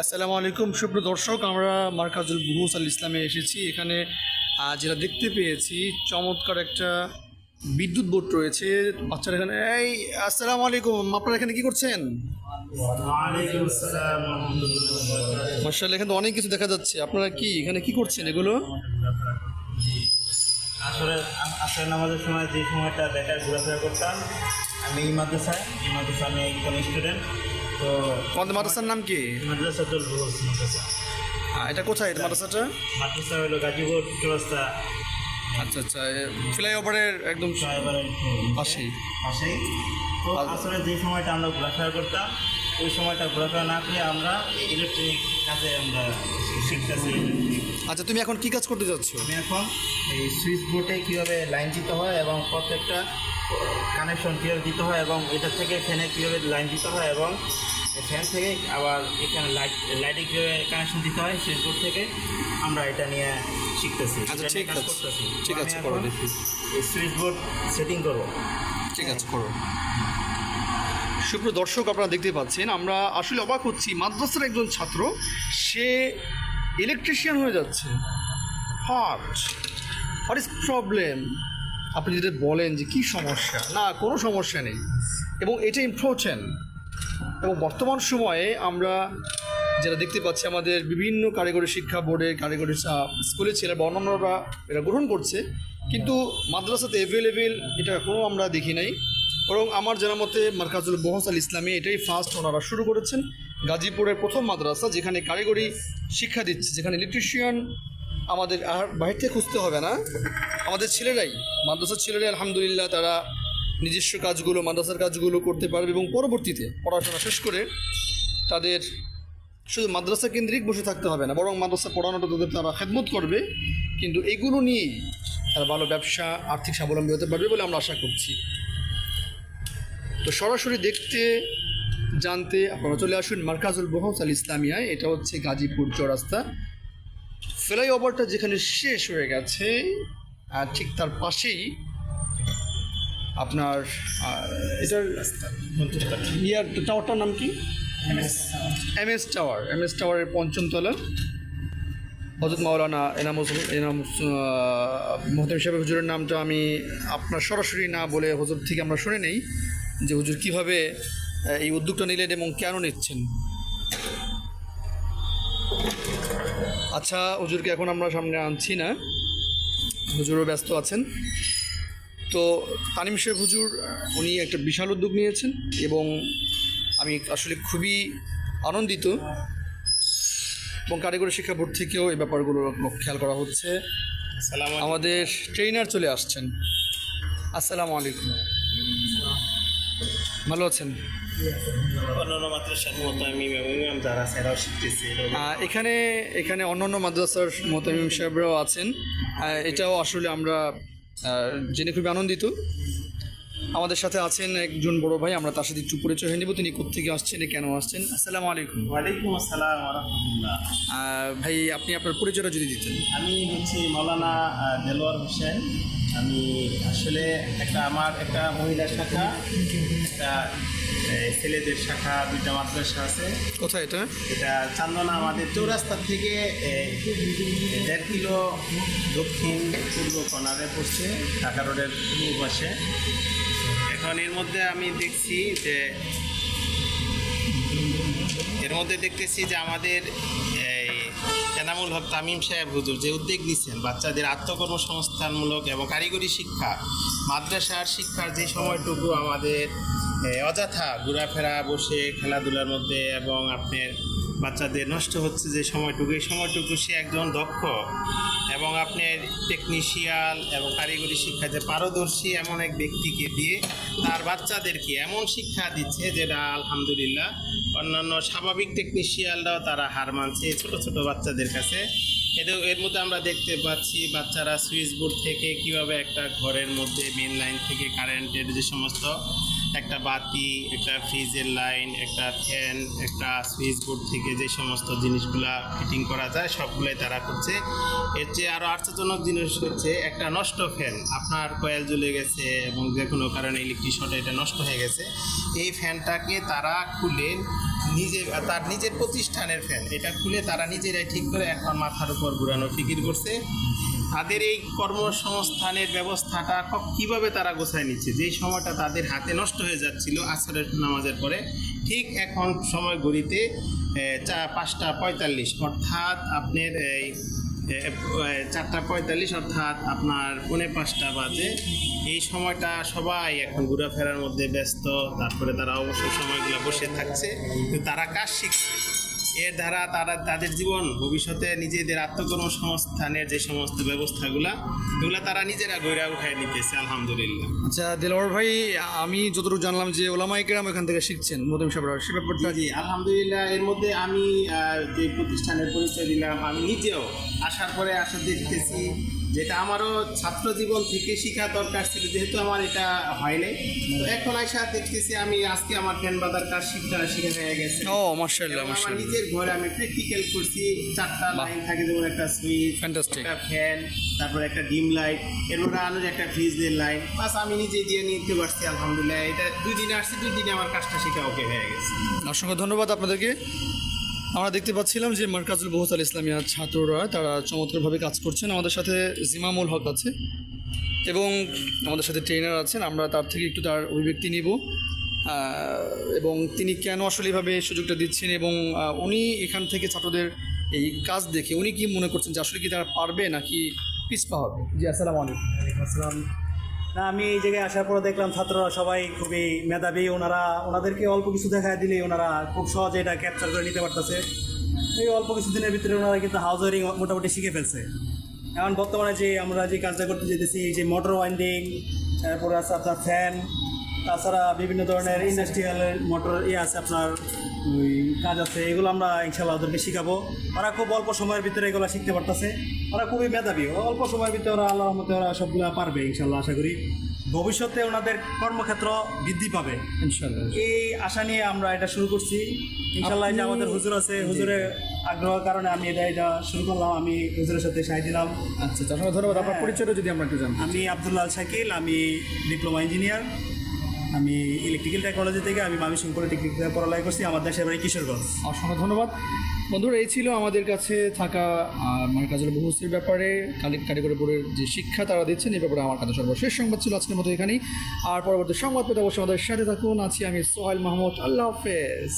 আসসালামু আলাইকুম। সুপ্রিয় দর্শক আমরা মার্কাজুল বুহুস আল ইসলামে এসেছি। এখানে যেটা দেখতে পেয়েছি চমৎকার একটা বিদ্যুৎ বোর্ড রয়েছে। বাচ্চারা এখানে এই আসসালামু আলাইকুম। আপনারা এখানে কি করছেন? মার্শাল এখানে অনেক কিছু দেখা যাচ্ছে। আপনারা কি এখানে কি করছেন এগুলো? আসলে আ- আসর নামাজের সময় যে সময়টা বেকার ঘোরাফেরা করতাম আমি এই মাদ্রাসায় এই মাদ্রাসা আমি একজন স্টুডেন্ট তো আমাদের মাদ্রাসার নাম কি? মাদ্রাসা চল রোজ মাদ্রাসা। এটা কোথায় মাদ্রাসাটা? মাদ্রাসা হলো গাজীপুর চৌরাস্তা আচ্ছা আচ্ছা ফ্লাইওভারের একদম পাশেই। পাশেই। তো আসলে যে সময়টা আমরা ঘোরাফেরা করতাম ওই সময়টা ঘোরাফেরা না করে আমরা ইলেকট্রনিক কাজে আমরা শিখতেছি। আচ্ছা তুমি এখন কি কাজ করতে যাচ্ছ? আমি এখন এই সুইচ বোর্ডে কীভাবে লাইন দিতে হয় এবং প্রত্যেকটা কানেকশন কীভাবে দিতে হয় এবং এটা থেকে ফ্যানে কীভাবে লাইন দিতে হয় এবং ফ্যান থেকে আবার এখানে লাইট লাইটে কীভাবে কানেকশন দিতে হয় সুইচ বোর্ড থেকে আমরা এটা নিয়ে শিখতেছি। আচ্ছা, ঠিক আছে। ঠিক আছে, করো দেখি। এই সুইচ বোর্ড সেটিং করব। ঠিক আছে করো। সুপ্রিয় দর্শক আপনারা দেখতে পাচ্ছেন আমরা আসলে অবাক হচ্ছি। মাদ্রাসার একজন ছাত্র সে ইলেকট্রিশিয়ান হয়ে যাচ্ছে। হট হোয়াট ইজ প্রবলেম আপনি যদি বলেন যে কী সমস্যা? না কোনো সমস্যা নেই। এবং এটা ইম্পর্টেন্ট এবং বর্তমান সময়ে আমরা যেটা দেখতে পাচ্ছি, আমাদের বিভিন্ন কারিগরি শিক্ষা বোর্ডে কারিগরি স্কুলের ছেলে বা অন্যান্যরা এটা গ্রহণ করছে। কিন্তু মাদ্রাসাতে অ্যাভেলেবেল এটা কোনো আমরা দেখি নাই। বরং আমার জানা মতে মার্কাজুল বহস আল ইসলামী এটাই ফার্স্ট ওনারা শুরু করেছেন। গাজীপুরের প্রথম মাদ্রাসা যেখানে কারিগরি শিক্ষা দিচ্ছে, যেখানে ইলেকট্রিশিয়ান আমাদের আর বাহির থেকে খুঁজতে হবে না। আমাদের ছেলেরাই, মাদ্রাসার ছেলেরাই আলহামদুলিল্লাহ তারা নিজস্ব কাজগুলো, মাদ্রাসার কাজগুলো করতে পারবে এবং পরবর্তীতে পড়াশোনা শেষ করে তাদের শুধু মাদ্রাসা কেন্দ্রিক বসে থাকতে হবে না, বরং মাদ্রাসা পড়ানোটা তাদের তারা খেদমত করবে। কিন্তু এগুলো নিয়েই তারা ভালো ব্যবসা, আর্থিক স্বাবলম্বী হতে পারবে বলে আমরা আশা করছি। তো সরাসরি দেখতে, জানতে আপনারা চলে আসুন মার্কাজুল বহস আল ইসলামিয়ায়। এটা হচ্ছে গাজীপুর চৌরাস্তা। ফ্লাইওভারটা যেখানে শেষ হয়ে গেছে, আর ঠিক তার পাশেই আপনার এটার ইয়ার টাওয়ারটার নাম কি? M S tower M S টাওয়ারের পঞ্চম তলা। হজরত মাওলানা এনামুস এনামুস মোহতাম সাহেব হুজুরের নামটা আমি আপনার সরাসরি না বলে হুজুর থেকে আমরা শুনে নেই যে হুজুর কীভাবে এই উদ্যোগটা নিলেন এবং কেন নিচ্ছেন। আচ্ছা হুজুরকে এখন আমরা সামনে আনছি না। হুজুরও ব্যস্ত আছেন। তো তানিম শেখ হুজুর উনি একটা বিশাল উদ্যোগ নিয়েছেন এবং আমি আসলে খুবই আনন্দিত এবং কারিগরি শিক্ষা বোর্ড থেকেও এই ব্যাপারগুলো খেয়াল করা হচ্ছে। আমাদের ট্রেনার চলে আসছেন। আসসালামু আলাইকুম। ভালো আছেন? অন্যান্য মাদ্রাসার মতো আমি ইমাম যারা সেরাও শিখতেছি। এখানে এখানে অন্যান্য মাদ্রাসার মোতামিম সাহেবরাও আছেন। এটাও আসলে আমরা জেনে খুবই আনন্দিত আমাদের সাথে আছেন একজন বড় ভাই আমরা তার সাথে একটু পরিচয় হয়ে নেব। তিনি কোথেকে আসছেন কেন আসছেন? আসসালামু আলাইকুম। ওয়ালাইকুম আসসালাম রহমতুল্লাহ ভাই আপনি আপনার পরিচয়টা যদি দিতেন। আমি হচ্ছি মৌলানা দেলোয়ার হোসেন। আমি আসলে একটা আমার একটা মহিলা শাখা একটা ছেলেদের শাখা দুইটা মাদ্রাসা আছে। কোথায় এটা? এটা চান্দনা আমাদের চৌরাস্তা থেকে দেড় কিলো দক্ষিণ পূর্ব কর্নারে পড়ছে ঢাকা রোডের পূর্ব পাশে এখন এর মধ্যে আমি দেখছি যে এর মধ্যে দেখতেছি যে আমাদের এনামুল হক তামিম সাহেব হুজুর যে উদ্যোগ নিচ্ছেন বাচ্চাদের আত্মকর্মসংস্থানমূলক এবং কারিগরি শিক্ষা, মাদ্রাসার শিক্ষার যে সময়টুকু আমাদের অযথা ঘোরাফেরা, বসে খেলাধুলার মধ্যে এবং আপনার বাচ্চাদের নষ্ট হচ্ছে যে সময়টুকু, এই সময়টুকু সে একজন দক্ষ এবং আপনার টেকনিশিয়াল এবং কারিগরি শিক্ষা যে পারদর্শী এমন এক ব্যক্তিকে দিয়ে তার বাচ্চাদেরকে এমন শিক্ষা দিচ্ছে যেটা আলহামদুলিল্লাহ অন্যান্য স্বাভাবিক টেকনিশিয়ালরাও তারা হার মানছে ছোট ছোট বাচ্চাদের কাছে। এদের, এর মধ্যে আমরা দেখতে পাচ্ছি বাচ্চারা সুইচ বোর্ড থেকে কীভাবে একটা ঘরের মধ্যে মেন লাইন থেকে কারেন্টের যে সমস্ত একটা বাতি, একটা ফ্রিজের লাইন, একটা ফ্যান, একটা সুইচ বোর্ড থেকে যে সমস্ত জিনিসগুলা ফিটিং করা যায়, সবগুলোই তারা করছে। এর চেয়ে আরও আশ্চর্যজনক জিনিস হচ্ছে, একটা নষ্ট ফ্যান আপনার কয়েল জ্বলে গেছে এবং যে কোনো কারণে ইলেকট্রিক শর্টে এটা নষ্ট হয়ে গেছে। এই ফ্যানটাকে তারা খুলে নিজে, তার নিজের প্রতিষ্ঠানের ফ্যান এটা খুলে তারা নিজেরাই ঠিক করে এখন মাথার উপর ঘুরানো, ফিকির করছে। তাদের এই কর্মসংস্থানের ব্যবস্থাটা কীভাবে তারা গোছায় নিচ্ছে? যেই সময়টা তাদের হাতে নষ্ট হয়ে যাচ্ছিল আসরের নামাজের পরে, ঠিক এখন সময় ঘড়িতে চা, পাঁচটা পঁয়তাল্লিশ। অর্থাৎ আপনার এই চারটা পঁয়তাল্লিশ, অর্থাৎ আপনার পৌনে পাঁচটা বাজে। এই সময়টা সবাই এখন ঘোরাফেরার মধ্যে ব্যস্ত, তারপরে তারা অবসর সময়গুলো বসে থাকছে। তারা কাজ শিখছে। এর দ্বারা তারা তাদের জীবন ভবিষ্যতে নিজেদের আত্মকর্মসংস্থানের যে সমস্ত ব্যবস্থাগুলা এগুলো তারা নিজেরা গড়ে উঠায় নিতেছে আলহামদুলিল্লাহ। আচ্ছা দিলওয়ার ভাই আমি যতটুকু জানলাম যে ওলামাই কেরাম এখান থেকে শিখছেন মোদম সাহেব সে ব্যাপারটা জি আলহামদুলিল্লাহ। এর মধ্যে আমি যে প্রতিষ্ঠানের পরিচয় দিলাম আমি নিজেও আসার পরে আসা দেখতেছি যেটা আমারও ছাত্র জীবন থেকে শেখা দরকার ছিল যেহেতু আমার এটা হয়নি তো এখন আসা দেখতেছি আমি আজকে আমার ফ্যান বাজার কাজ শিখা শিখে হয়ে গেছে। ও মার্শাল্লাহ নিজের ঘরে আমি প্র্যাকটিক্যাল করছি চারটা লাইন থাকে যেমন একটা সুইচ Fantastic. একটা ফ্যান তারপর একটা ডিম লাইট এরপরে আলোর একটা ফ্রিজের লাইন বাস আমি নিজে দিয়ে নিতে পারছি আলহামদুলিল্লাহ। এটা দুই দিনে আসছি দুই দিনে আমার কাজটা শেখা ওকে হয়ে গেছে। অসংখ্য ধন্যবাদ আপনাদেরকে। আমরা দেখতে পাচ্ছিলাম যে মার্কাজুল বহুত আল ইসলামিয়া ছাত্ররা, তারা চমৎকারভাবে কাজ করছেন। আমাদের সাথে জিমামুল হক আছে এবং আমাদের সাথে ট্রেনার আছেন। আমরা তার থেকে একটু তার অভিব্যক্তি নিব। এবং তিনি কেন আসলে এভাবে সুযোগটা দিচ্ছেন এবং উনি এখান থেকে ছাত্রদের এই কাজ দেখে উনি কি মনে করছেন যে আসলে কি তারা পারবে নাকি পিছপা হবে? জি, আসসালামু আলাইকুম। আসসালাম। না, আমি এই জায়গায় আসার পরে দেখলাম ছাত্ররা সবাই খুবই মেধাবী, ওনারা ওনাদেরকে অল্প কিছু দেখা দিলে ওনারা খুব সহজে এটা ক্যাপচার করে নিতে পারতেছে। এই অল্প কিছু দিনের ভিতরে ওনারা কিন্তু হাউস ওয়ারিং মোটামুটি শিখে ফেলছে। এখন বর্তমানে যে আমরা যে কাজটা করতে যেতেছি যে মোটর ওয়াইন্ডিং তারপরে আছে আপনার ফ্যান তাছাড়া বিভিন্ন ধরনের ইন্ডাস্ট্রিয়াল মোটর ইয়ে আছে আপনার ওই কাজ আছে এগুলো আমরা ইনশাল্লাহ ওদেরকে শিখাবো। ওরা খুব অল্প সময়ের ভিতরে এগুলো শিখতে পারতেছে। ওরা খুবই মেধাবী অল্প সময়ের ভিতরে ওরা আল্লাহর মতে ওরা সবগুলো পারবে ইনশাল্লাহ আশা করি। ভবিষ্যতে ওনাদের কর্মক্ষেত্র বৃদ্ধি পাবে। ইনশাল্লাহ এই আশা নিয়ে আমরা এটা শুরু করছি। ইনশাল্লাহ যে আমাদের হুজুর আছে হুজুরের আগ্রহের কারণে আমি এটা এটা শুরু করলাম। আমি হুজুরের সাথে সাই দিলাম। আচ্ছা ধন্যবাদ। আপনার হ্যাঁ। পরিচয়টা যদি আমরা একটু জানতে আমি আব্দুল্লাহ শাকিল আমি ডিপ্লোমা ইঞ্জিনিয়ার। আমি ইলেকট্রিক্যাল টেকনোলজি থেকে আমি মামিসিং পলিটেকনিক থেকে পড়ালেখা করছি, আমার দেশের বাড়ি কিশোরগঞ্জ। অসংখ্য ধন্যবাদ। বন্ধুরা, এই ছিল আমাদের কাছে থাকা আমার কাজের বহুশ্রীর ব্যাপারে কারিগরি বোর্ডের যে শিক্ষা তারা দিচ্ছেন, এই ব্যাপারে আমার কাছে সর্বশেষ সংবাদ ছিল আজকের মতো এখানেই। আর পরবর্তী সংবাদ পেতে অবশ্যই আমাদের সাথে থাকুন। আছি আমি সোহেল মাহমুদ। আল্লাহ হাফেজ।